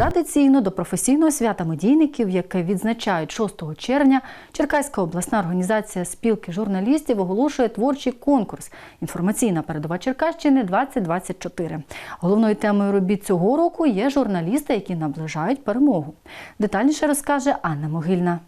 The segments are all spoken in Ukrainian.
Традиційно до професійного свята медійників, яке відзначають 6 червня, Черкаська обласна організація спілки журналістів оголошує творчий конкурс Інформаційна передова Черкащини 2024 Головною темою робіт цього року є журналісти, які наближають перемогу. Детальніше розкаже Анна Могильна.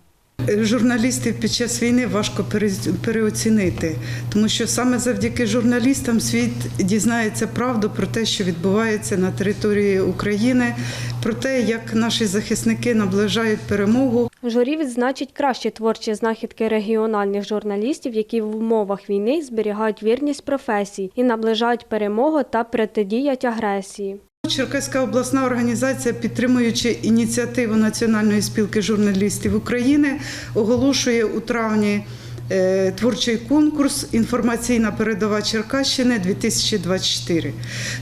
Журналістів під час війни важко пере- переоцінити, тому що саме завдяки журналістам світ дізнається правду про те, що відбувається на території України, про те, як наші захисники наближають перемогу. Журі відзначить кращі творчі знахідки регіональних журналістів, які в умовах війни зберігають вірність професії і наближають перемогу та протидіять агресії. Черкаська обласна організація, підтримуючи ініціативу Національної спілки журналістів України, оголошує у травні е, творчий конкурс Інформаційна передова Черкащини 2024.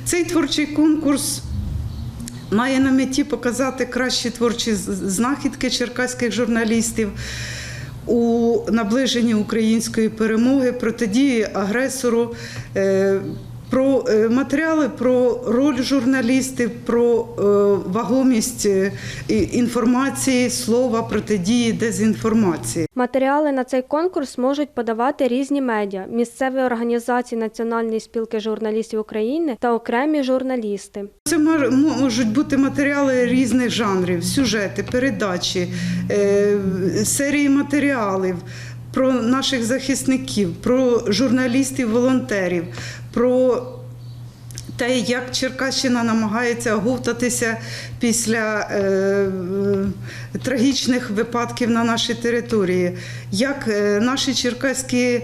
Цей творчий конкурс має на меті показати кращі творчі знахідки черкаських журналістів. У наближенні української перемоги протидії агресору, е, про е, матеріали про роль журналістів, про е, вагомість е, інформації, слова, протидії дезінформації. Матеріали на цей конкурс можуть подавати різні медіа, місцеві організації Національної спілки журналістів України та окремі журналісти. Це мож- можуть бути матеріали різних жанрів, сюжети, передачі, серії матеріалів про наших захисників, про журналістів, волонтерів, про те, як Черкащина намагається оговтатися після е, е, трагічних випадків на нашій території, як е, наші черкаські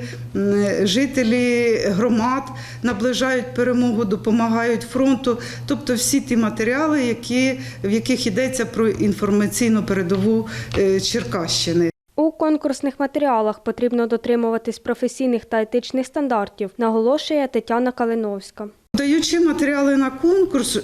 жителі громад наближають перемогу, допомагають фронту, тобто всі ті матеріали, які, в яких йдеться про інформаційну передову е, Черкащини. Конкурсних матеріалах потрібно дотримуватись професійних та етичних стандартів, наголошує Тетяна Калиновська. Даючи матеріали на конкурс,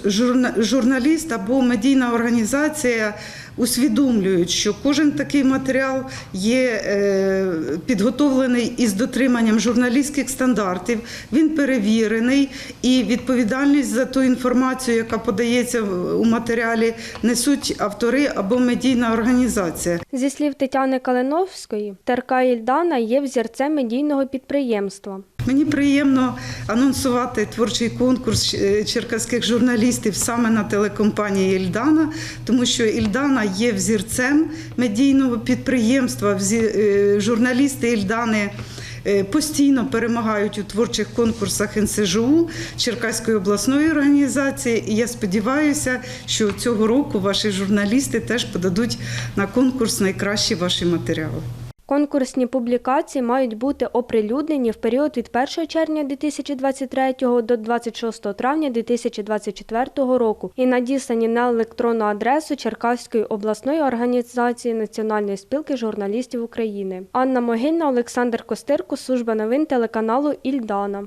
журналіст або медійна організація усвідомлюють, що кожен такий матеріал є е, підготовлений із дотриманням журналістських стандартів, він перевірений, і відповідальність за ту інформацію, яка подається у матеріалі, несуть автори або медійна організація. Зі слів Тетяни Калиновської, ТРК Ільдана є взірцем медійного підприємства. Мені приємно анонсувати творчий конкурс е, черкаських журналістів саме на телекомпанії Ільдана, тому що Ільдана є взірцем медійного підприємства. Е, Журналісти Ільдани. е, Постійно перемагають у творчих конкурсах НСЖУ Черкаської обласної організації. І я сподіваюся, що цього року ваші журналісти теж подадуть на конкурс найкращі ваші матеріали. Конкурсні публікації мають бути оприлюднені в період від 1 червня 2023 до 26 травня 2024 року і надіслані на електронну адресу Черкаської обласної організації Національної спілки журналістів України. Анна Могильна, Олександр Костирко, служба новин телеканалу Ільдана.